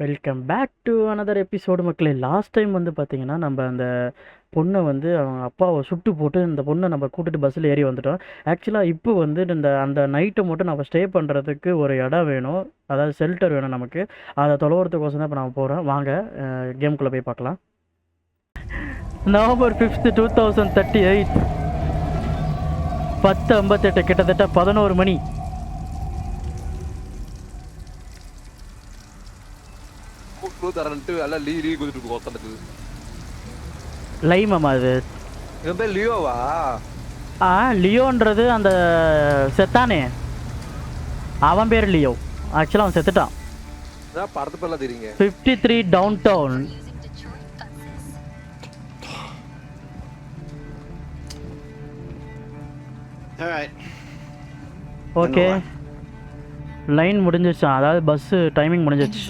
Welcome back to another episode மக்களே. Last time வந்து பார்த்தீங்கன்னா நம்ம அந்த பொண்ணை வந்து அவங்க அப்பாவை சுட்டு போட்டு இந்த பொண்ணை நம்ம கூட்டிட்டு பஸ்ஸில் ஏறி வந்துட்டோம். ஆக்சுவலாக இப்போ வந்து இந்த அந்த நைட்டை மட்டும் நம்ம ஸ்டே பண்ணுறதுக்கு ஒரு இடம் வேணும். அதாவது ஷெல்டர் வேணும் நமக்கு. அதை தொலைவுறதுக்கோசம் தான் இப்போ நம்ம போகிறோம் வாங்க கேம்குள்ளே போய் பார்க்கலாம். November fifth two thousand thirty eight பத்து ஐம்பத்தெட்டு கிட்டத்தட்ட பதினோரு மணி. கூட்டு தரன்ட்டு எல்லாம் லீ லீ குதிட்டு உட்காந்துட்டு லைமம் அது. இவன் பேர் லியோவா? ஆ லியோன்றது அந்த செத்தானே. அவன் பேர் லியோ. ஆக்சுவலாக அவன் செத்துட்டான். படத்து பேர்லாம் தெரியுங்க. Fifty three down down. Okay line முடிஞ்சிருச்சான் அதாவது பஸ்ஸு டைமிங் முடிஞ்சிருச்சு.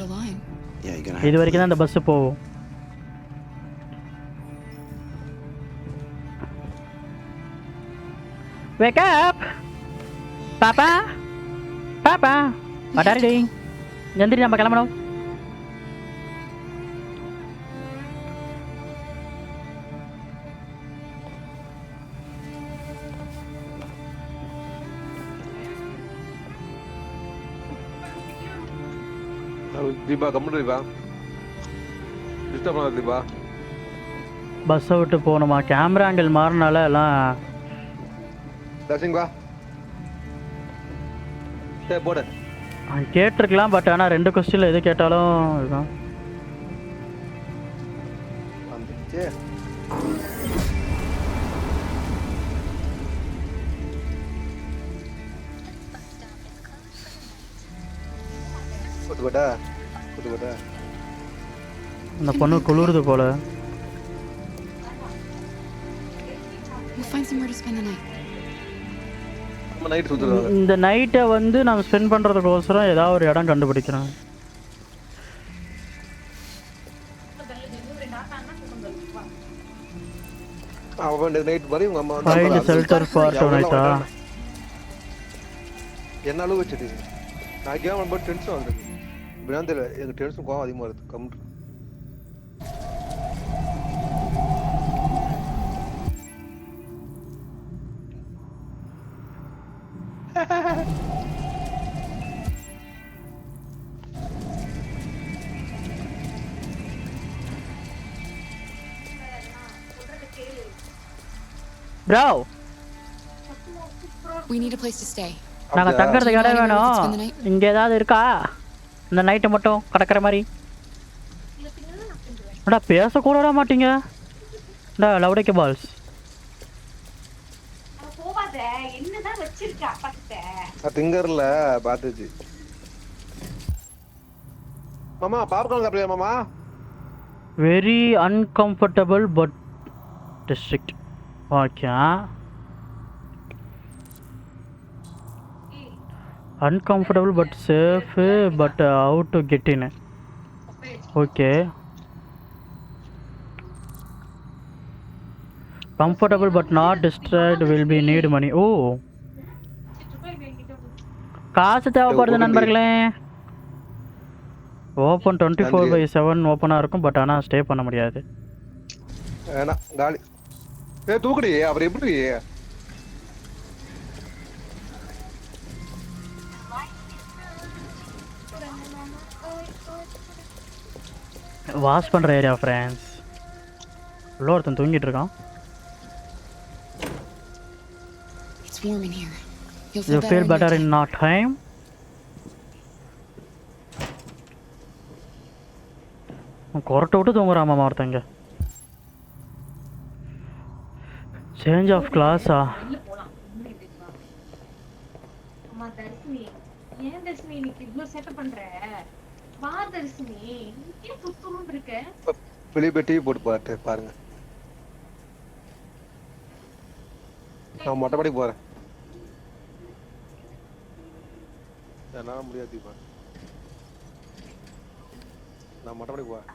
இது வரைக்கும் தான் இந்த பஸ்ஸு போகும் Wake up! பாப்பா பாப்பா what are you doing? எந்திரி நம்ம கிளம்பணும் தீபா கம்முன்னு தீபா டிஸ்டர்ப் பண்ணாத தீபா பஸ்ஸை விட்டு போகணுமா? கேமரா ஆங்கிள் மாறினால எல்லாம் தர்ஷிங் வா. சரி போடு. அவன் கேட்டிருக்கலாம் பட் ஆனால் ரெண்டு கொஸ்டினில் எது கேட்டாலும் இதுதான். வந்துச்சு போட்டு போட்டு போட்டு? அந்த பொண்ணு குளிருது போல. இந்த நைட்டை வந்து நம்ம ஸ்பெண்ட் பண்ணுறதுக்கோசரம் ஏதாவது ஒரு இடம் கண்டுபிடிக்கிறோம் அவன் நைட் வரை உங்க அம்மா ஃபைண்ட் வந்து ஷெல்டர் ஃபார் டூ நைட்டா என்ன அளவு வச்சுட்டு நான் கேம் ரொம்ப டென்ஷன் வந்துருக்கு இப்படிதான் தெரியல எனக்கு டென்ஷன் கோவம் அதிகமாக இருக்குது கம்முட்டு bro We need a place to stay. நாங்கள் தங்குறதுக்கு இடம் வேணும்? இங்கே ஏதாவது இருக்கா? இந்த நைட்டை மட்டும் கிடக்கிற மாதிரி. அடா பேசக்கூடடா மாட்டீங்க. டா லவுடைக்க பால்ஸ் திங்கர்ல பார்த்துச்சு மாமா பாப்கார்ன் சாப்பிடுறியா மாமா? Very uncomfortable but district okay uncomfortable but safe but out to get in okay comfortable but not distract will be need money ஓ காசு தேவைப்படுது நண்பர்களே. Open twenty four by seven ஓப்பனாக இருக்கும் பட் ஆனால் ஸ்டே பண்ண முடியாது. தூக்குடி அவர் எப்படி வாஷ் பண்ணுற ஏரியா ஃப்ரெண்ட்ஸ் உள்ள ஒருத்தன் தூங்கிட்டு இருக்கான். You. Feel better in not time கொரட்டை விட்டு தூங்குறான் மாமா ஒருத்தங்க சேஞ்ச் ஆஃப் கிளாஸா அம்மா தர்ஷினி ஏன் தர்ஷினி இன்னைக்கு இவ்வளவு சேட்டை பண்ற? வா தர்ஷினி ஏன் புத்துணும் இருக்க. வெளியே போய் டிவி போட்டு பாட்டு பாருங்க. நான் மொட்டை படிக்கு போறேன். என்னால முடியாது தீபா. நான் மொட்டை படிக்கு போறேன்.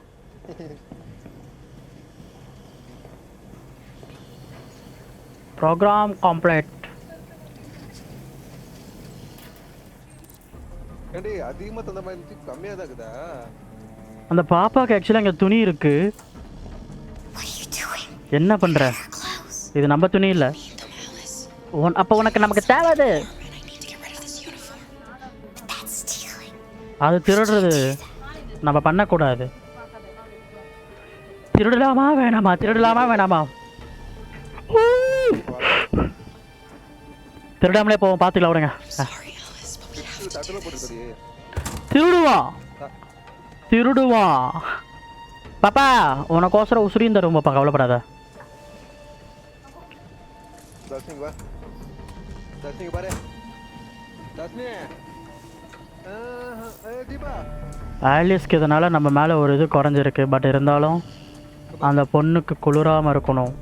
ப்ரோக்ராம் கம்ப்ளீட் ஏண்டி அதிகமா தந்த மாதிரி இருந்துச்சு கம்மியா தான் இருக்குதா அந்த பாப்பாக்கு ஆக்சுவலாக இங்கே துணி இருக்கு? என்ன clothes. இது நம்ம துணி இல்லை. உன் அப்போ உனக்கு நமக்கு தேவைது. அது. திருடுறது. நம்ம பண்ணக்கூடாது. திருடலாமா வேணாமா? திருடலாமா வேணாமா! திருடாமலே போவோம் பார்த்துக்கலாம் விடுங்க. திருடுவான் திருடுவான் பாப்பா உனக்கோசரம் உசுரியும் தரும் பாப்பா கவலைப்படாத. ஆலிஸ்க்கு இதனால நம்ம மேலே ஒரு இது குறைஞ்சிருக்கு. பட் இருந்தாலும் அந்த பொண்ணுக்கு குளிராமல் இருக்கணும்.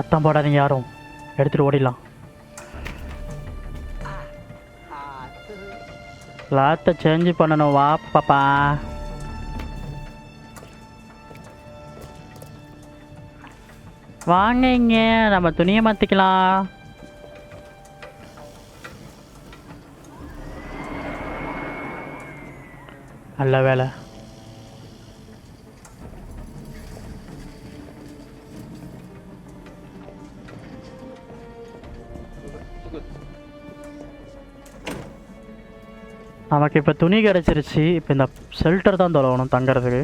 சத்தம் போடாதீங்க யாரும். எடுத்துட்டு ஓடிடலாம். லாத்தை சேஞ்ச் பண்ணணும். வா பாப்பா. வாங்க இங்க. நம்ம துணியை மாத்திக்கலாம். நல்ல வேலை. நமக்கு இப்போ துணி கிடச்சிருச்சு. இப்போ இந்த ஷெல்டர் தான் தொலைவணும் தங்குறதுக்கு.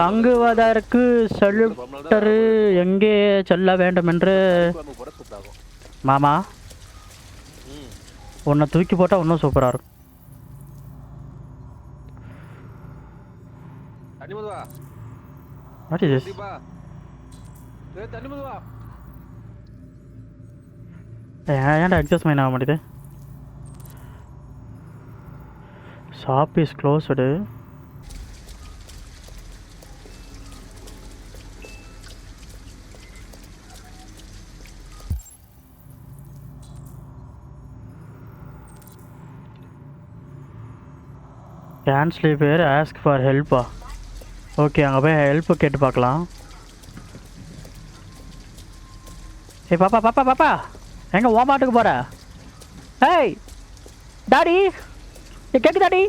தங்குவதற்கு ஷெல்டர் எங்கே செல்ல வேண்டும் என்று மாமா உன்னை தூக்கி போட்டால் இன்னும் சூப்பராக இருக்கும். ஏய் தண்ணி மதுவா ஏன்டா அட்ஜஸ்ட் மைன் ஆக மாட்டேது ஷாப் இஸ் க்ளோஸ்டு கேன்ஸ்லி பேர் ஆஸ்க் ஃபார் ஹெல்ப்பா ஓகே அங்கே போய் ஹெல்ப் கேட்டு பார்க்கலாம். ஏய் பாப்பா பாப்பா பாப்பா. எங்க ஓமாட்டுக்கு போகிற போற? ஏய் டாடி. ஏ கேக்கு daddy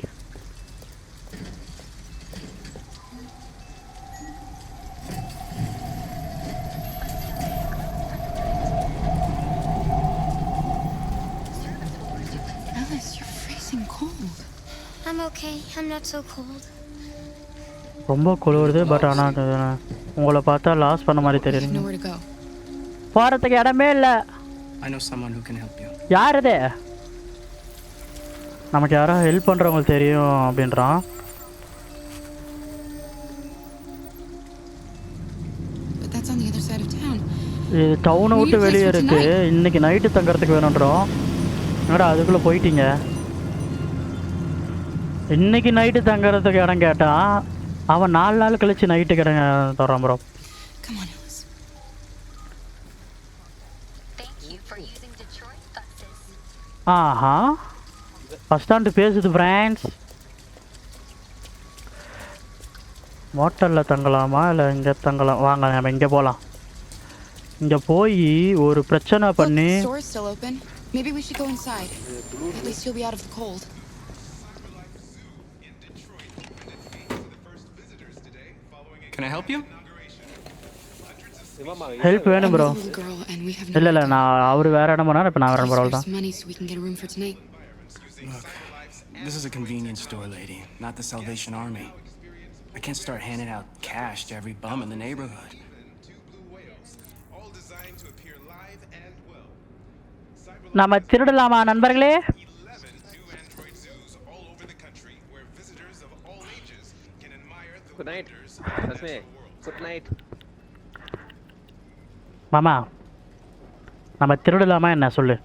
Alice, you're freezing cold. I'm okay. I'm not so cold. ரொம்ப குளிருது பட் ஆனால் உங்களை பார்த்தா லாஸ் பண்ண மாதிரி தெரியுது nowhere to go. போகிறதுக்கு இடமே இல்லை I know someone who can help you. யார் இது நமக்கு யாரோ ஹெல்ப் பண்ணுறவங்களுக்கு தெரியும் அப்படின்றான். இது டவுனை விட்டு வெளியே இருக்கு. இன்னைக்கு நைட்டு தங்கறதுக்கு வேணுன்றோம் என்னடா அதுக்குள்ளே போயிட்டீங்க? இன்னைக்கு நைட்டு தங்கறதுக்கு இடம் கேட்டான் அவன் நாலு நாள் கழிச்சு நைட்டுக்கு இடம் தர்றான் ப்ரோ. ஆஹா. பஸ் ஸ்டாண்டு பேசுது ஃப்ரெண்ட்ஸ் மோட்டலில் தங்கலாமா இல்லை இங்கே தங்கலாம் வாங்க நம்ம இங்கே போகலாம் இங்கே போய் ஒரு பிரச்சனை பண்ணி the store's still open. Maybe we should go inside. At least you'll be out of the cold. Can I help you? Help வேணும் ப்ரோ இல்லை இல்லை. நான் அவர் வேறு இடம் போனார் இப்போ நான் வேறு இடம் raise தான் money so we can get a room for tonight. Look, this is a convenience store, lady, not the Salvation Army. I can't start handing out cash to every bum in the neighborhood. two blue whales, all designed to appear live and well. நம்ம திருடலாமா நண்பர்களே 11 new android zoos all over the country where visitors of all ages can admire the good night wonders of the Rashmi natural world. Good night மாமா நம்ம திருடலாமா என்ன சொல்லு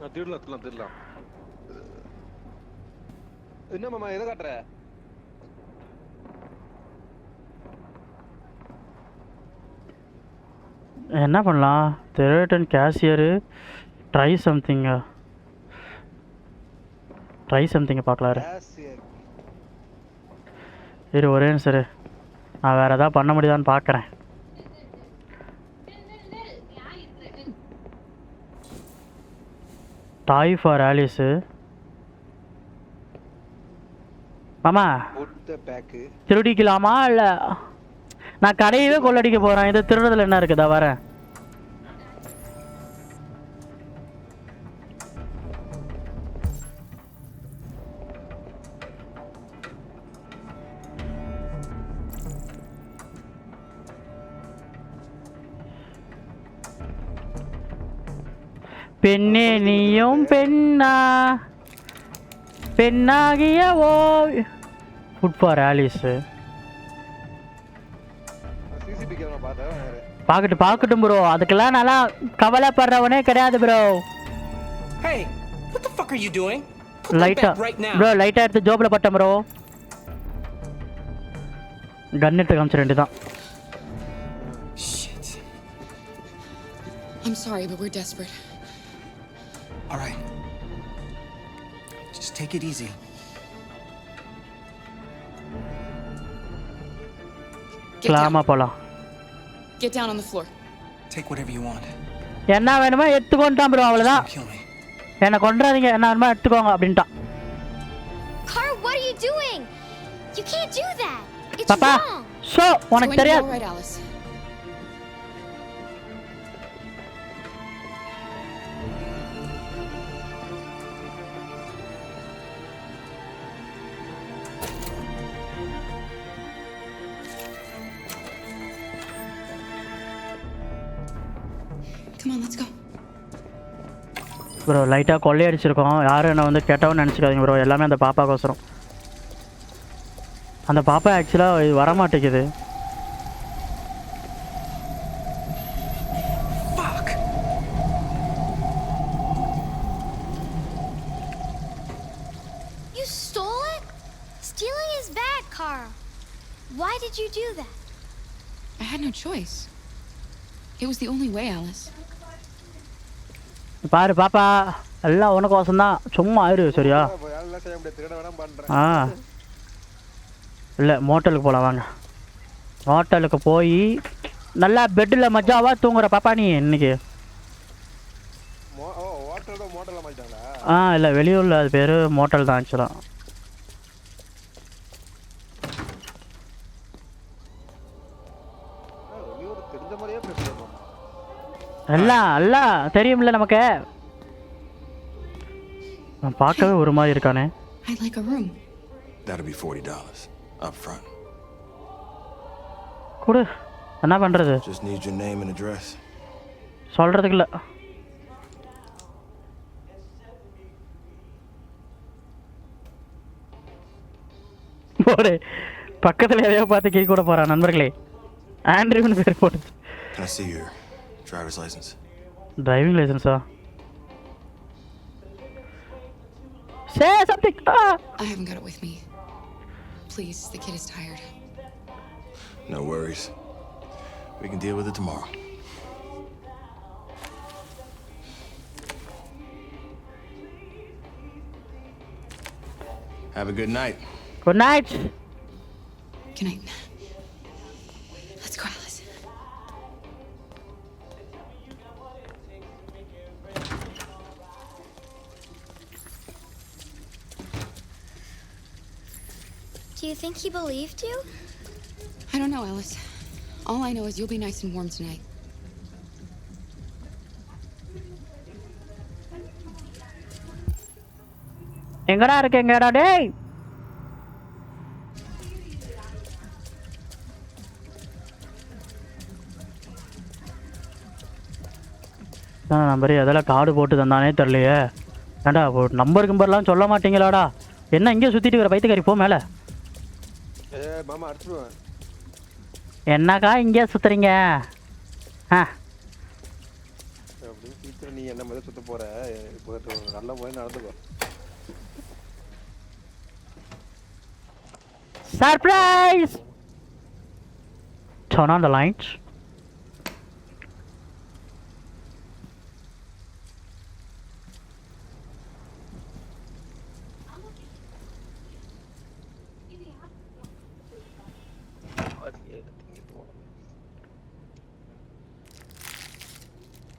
நான் திருடலாம் திருடலாம் திருடலாம் என்ன மாமா எதை காட்டுற? என்ன பண்ணலாம்? திருடன் கேஷியரு ட்ரை சம்திங்க ட்ரை சம்திங்கை பார்க்கலாரு. இரு ஒரே இரு. நான் வேறு எதாவது பண்ண முடியுதான்னு பார்க்குறேன். டாய் ஃபார் ஆலிஸு மாமா. திருடிக்கலாமா இல்லை? நான் கடையவே கொள்ளடிக்க போகிறேன் இது திருடுறதுல என்ன இருக்குதா? வரேன். பெண்ணே நீயும் பெண்ணா. பெண்ணாகிய ஓ ஃபுட் ஃபார் ஆலிஸு வேற. பார்க்கட்டும் ப்ரோ அதுக்கெல்லாம் நல்லா கவலைப்படுறவனே கிடையாது bro Hey, what the fuck are you doing? Put லைட்டா back right now. ப்ரோ லைட்டா எடுத்து ஜோப்ல பட்டேன் ப்ரோ கன் எடுத்து காமிச்சிட வேண்டியதான் Shit. I'm sorry, but we're desperate. All right. Just take it easy. Get கிளாமா down. போலாம் Get down on the floor. Take whatever you want. என்ன வேணுமோ எடுத்துக்கோன்ட்டான் ப்ரோ அவ்வளோதான் Don't kill me. என்னை கொண்டுறாதீங்க என்ன வேணுமோ எடுத்துக்கோங்க அப்படின்ட்டான் Car, what are you doing? You can't do that. It's பாப்பா wrong. ஷோ It's உனக்கு going to be தெரியாது all right, Alice. Come on, let's go. Bro லைட்டாக கொள்ளையடிச்சிருக்கோம் யாரும் என்ன வந்து கெட்டவன்னு நினச்சிக்காதீங்க ப்ரோ எல்லாமே அந்த பாப்பாக்கோசரம். அந்த பாப்பா ஆக்சுவலாக இது வரமாட்டேங்குது Fuck! You stole it? Stealing is bad, Carl. Why did you do that? I had no choice. It was the only way, Alice. பாரு பாப்பா எல்லாம் உனக்கோசம் தான் சும்மா ஆயிரு சரியா? ஆ. இல்லை மோட்டலுக்கு போகலாம் வாங்க. ஹோட்டலுக்கு போய் நல்லா பெட்டில் மஜாவா தூங்குற பாப்பா நீ இன்னைக்கு. ஆ இல்லை வெளியூரில் அது பேர் மோட்டல் தான் ஆக்சுவலாக எல்லாம் எல்லாம் தெரியும்ல நமக்கு. நான் பார்க்கவே ஒரு மாதிரி இருக்கானே. I'd like a room. That'll be forty dollars up front. கொடு. என்ன பண்ணுறது Just need your name and address. சொல்கிறதுக்கு இல்லை. போடு. பக்கத்தில் எதையோ பார்த்து கீ கூட போகிறான் நண்பர்களே. ஆண்ட்ரியூன்னு பேர் போட்டு Can I see your Driver's license. Driving ಲೈಸೆನ್ಸಾ say something I haven't got it with me. Please, the kid is tired. No worries. We can deal with it tomorrow. Have a good night. Good night. Good night. You think he believed you? I don't know, Alice. All I know is you'll be nice and warm tonight. எங்கடா இருக்கு எங்கடா டேய் number எதெல்லாம் card போட்டு தந்தானே தெரிலையே ஏண்டா number கிம்பர்லாம் சொல்ல மாட்டீங்களாடா என்ன இங்கே சுற்றிட்டு இருக்கிற பைத்துக்காரி போ மேலே ஏ மாமா அடிச்சிடுவேன் என்னக்கா இங்கே சுற்றுறீங்க ஆ அப்படின்னு டீச்சர் நீ என்ன மாதிரி சுத்த போற? இப்போ நல்ல முறை நடந்துக்கோ. Surprise! Turn on the lights.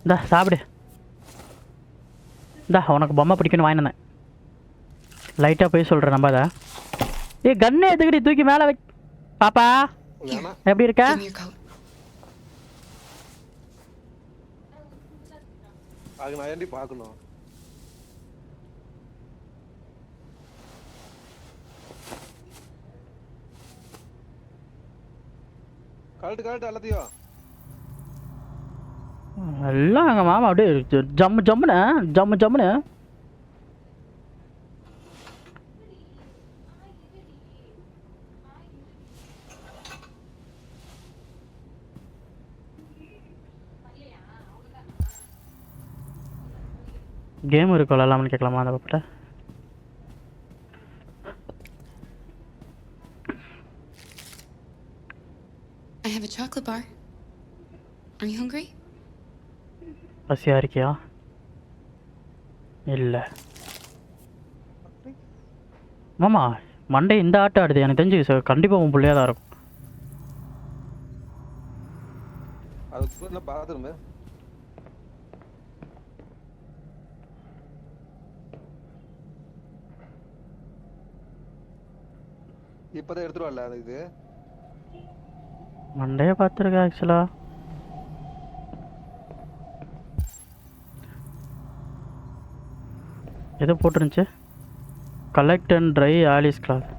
இந்தா சாப்பிடு. இந்தா உனக்கு பொம்மை பிடிக்குன்னு வந்தேன். லைட்டாக போய் சொல்கிறேன் நம்ம அதை ஏ கண்ணை எதுக்கடி தூக்கி மேலே வை பாப்பா எப்படி இருக்க. அது நான் பார்க்கணும்? கழட்டு கழட்டு எல்லாத்தையும். எல்லாம் எங்கள் மாமா அப்படியே ஜம்மு ஜம்முன்னு ஜம்மு ஜம்முன்னு கேம் இருக்கு விளாட்லாம்னு கேட்கலாமா அந்த பாப்பிட்ட I have a chocolate bar. Are you hungry? பசியாக இருக்கியா? இல்லை. மாமா மண்டே இந்த ஆட்டம் ஆடுது. எனக்கு தெரிஞ்சு கண்டிப்பாக உன் பிள்ளையாக தான் இருக்கும். இப்பதான் எடுத்துட்டு வரல அது இது. மண்டையை பார்த்துருக்கேன் ஆக்சுவலாக எது போட்டுருந்துச்சு? Collect and dry Alice cloth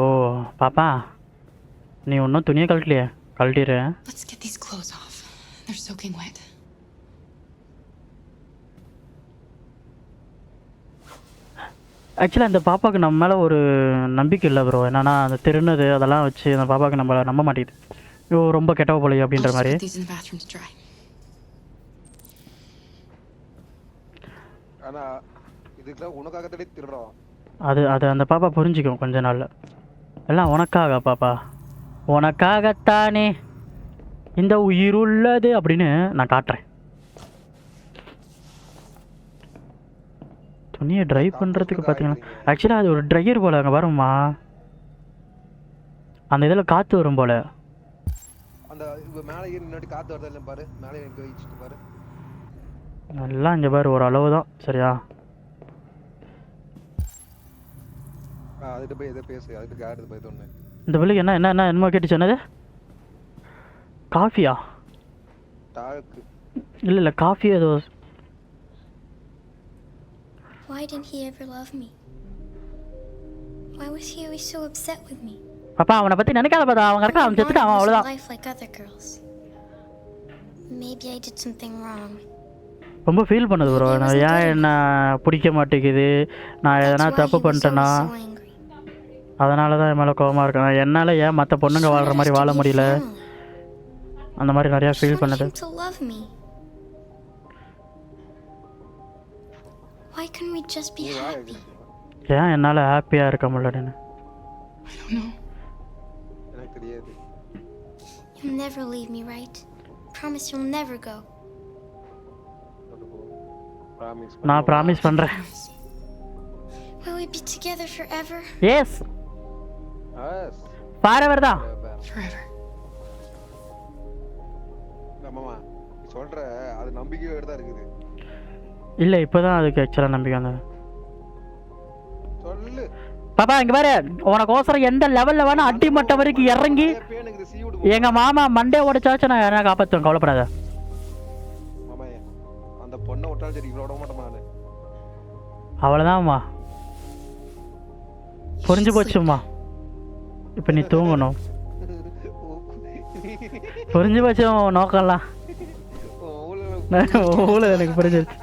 ஓ பாப்பா நீ ஒன்றும் துணியை கழட்டலையே கழட்டிடு. Let's get these clothes off. They're soaking wet. ஆக்சுவலாக இந்த பாப்பாவுக்கு நம்ம மேலே ஒரு நம்பிக்கை இல்லை ப்ரோ என்னன்னா அந்த திருநது அதெல்லாம் வச்சு அந்த பாப்பாவுக்கு நம்ம நம்ப மாட்டேங்குது. ஐயோ ரொம்ப கெட்டவ I'll அப்படின்ற மாதிரி put these in the bathroom to dry. ஆனா இதுக்கெல்லாம் உனக்காகத்தாடி திருடுறோம் அது அது அந்த பாப்பா புரிஞ்சுக்கும் கொஞ்ச நாள்ல. எல்லாம் உனக்காக பாப்பா. உனக்காகத்தானே. இந்த உயிர் உள்ளது அப்படின்னு நான் காட்டுறேன். துணியை ட்ரை பண்ணுறதுக்கு பார்த்தீங்கன்னா ஆக்சுவலாக அது ஒரு ட்ரையர் போல அங்கே வரும்மா. அந்த இதில் காற்று வரும் போல. அந்த மேல காத்து வருதா பாரு. மேலே பாரு. நல்லா இங்கே பாரு ஒரு அளவு தான் சரியா ஆ அதுகிட்ட போய் எதை பேசு அதுக்கு போய் ஒன்று இந்த பிள்ளைக்கு என்ன என்ன என்ன என்னமோ கேட்டுச்சு என்னது காஃபியா டாக்கு இல்லை இல்லை காஃபி ஏதோ Why didn't he ever love me? Why was he always so upset with me? பாப்பா அவனை பற்றி நினைக்காத பார்த்தா அவன் கரெக்டாக அவன் செத்துட்டான் அவன் அவ்வளோதான் life like other girls. Maybe I did something wrong. ரொம்ப ஃபீல் பண்ணுது ப்ரோ நான் ஏன் என்ன பிடிக்க மாட்டேங்குது? நான் எதனா தப்பு பண்ணிட்டேன்னா. அதனால தான் என் மேலே கோவமாக இருக்கேன். என்னால் ஏன் மற்ற பொண்ணுங்க வாழ்கிற மாதிரி வாழ முடியல? அந்த மாதிரி நிறையா ஃபீல் பண்ணுது? ஏன் என்னால் ஹாப்பியாக இருக்க முடியலன்னு You'll never leave me, right? Promise you'll never go. நான் ப்ராமிஸ் பண்ணுறேன் Promise. Will we be together forever? Yes yes forever தான். Forever. ஆமாமா நீ சொல்ற அது நம்பிக்கையோட தான் இருக்குது. இல்லை இப்போ தான் அதுக்கு ஆக்சுவலாக நம்பிக்கை வந்தது. சொல்லு. பாப்பா இங்கே பாரு. உனக்கோசரம் எந்த லெவலில் வேணால் அடிமட்டம் வரைக்கும் இறங்கி எங்கள் மாமா. மண்டே உடைச்சாச்சும் நான் என்ன காப்பாற்றுவேன் கவலைப்படாத. சரி இவ்வளோ விட மாட்டேன் நானு. அவ்வளோதான்மா புரிஞ்சு போச்சும்மா. இப்போ நீ தூங்கணும். புரிஞ்சு போச்சு நோக்கம்லாம். ஊழல் எனக்கு புரிஞ்சிருச்சு.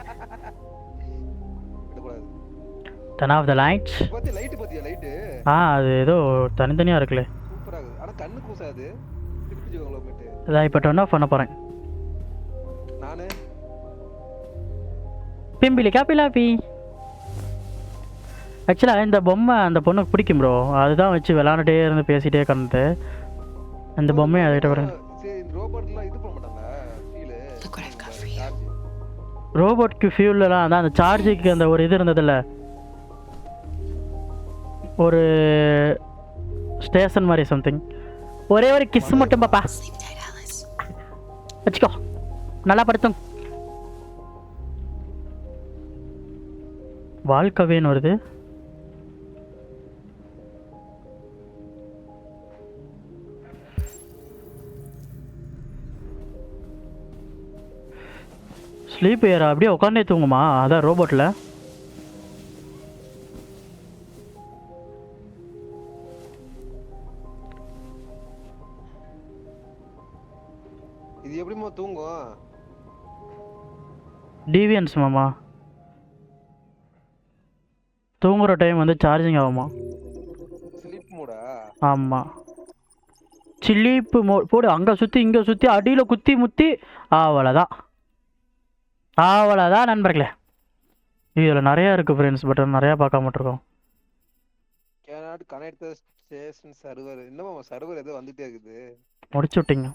டென் ஆஃப் த லைட்ஸ் ஆ அது ஏதோ தனித்தனியாக இருக்குல்ல. சூப்பரா இருக்குது. ஆனா கண்ணு கூசாது இதான் இப்போ டென் ஆஃப் பண்ண போகிறேன் பிம்பிலி காப்பி லாப்பி ஆக்சுவலாக இந்த பொம்மை அந்த பொண்ணுக்கு பிடிக்கும் ப்ரோ அதுதான் வச்சு விளாண்டுட்டே இருந்து பேசிட்டே கிடந்து அந்த பொம்மையை அதுகிட்ட வரேன் ரோபோட்க்கு ஃபியூல்லாம் அதான் அந்த சார்ஜுக்கு அந்த ஒரு இது இருந்ததில்ல. ஒரு ஸ்டேஷன் மாதிரி சம்திங் ஒரே ஒரு கிஸ் மட்டும் பாப்பா. வச்சுக்கோ. நல்லா படுத்தும். வாழ்க்கவேன்னு வருது. ஸ்லீப் ஏற அப்படியே உட்காந்தே தூங்குமா? அதான் ரோபோட்டில் இது எப்படிம்மா தூங்கும்? டிவியன்ஸ் மாமா. தூங்குற டைம் வந்து சார்ஜிங் ஆகுமா? ஸ்லீப் மூடா ஆமாம் சில்லிப்பு மோ போடு அங்கே சுற்றி இங்கே சுற்றி அடியில் குத்தி முத்தி அவ்வளோதான் அவ்வளோதான் நண்பர்களே. இதில் நிறையா இருக்குது ஃப்ரெண்ட்ஸ் பட் நிறையா பார்க்க மாட்டிருக்கோம் கேனாட் கனெக்ட் ஸ்டேஷன் சர்வர் என்னமா சர்வர் ஏதோ வந்துட்டே இருக்குது. முடிச்சு விட்டீங்க.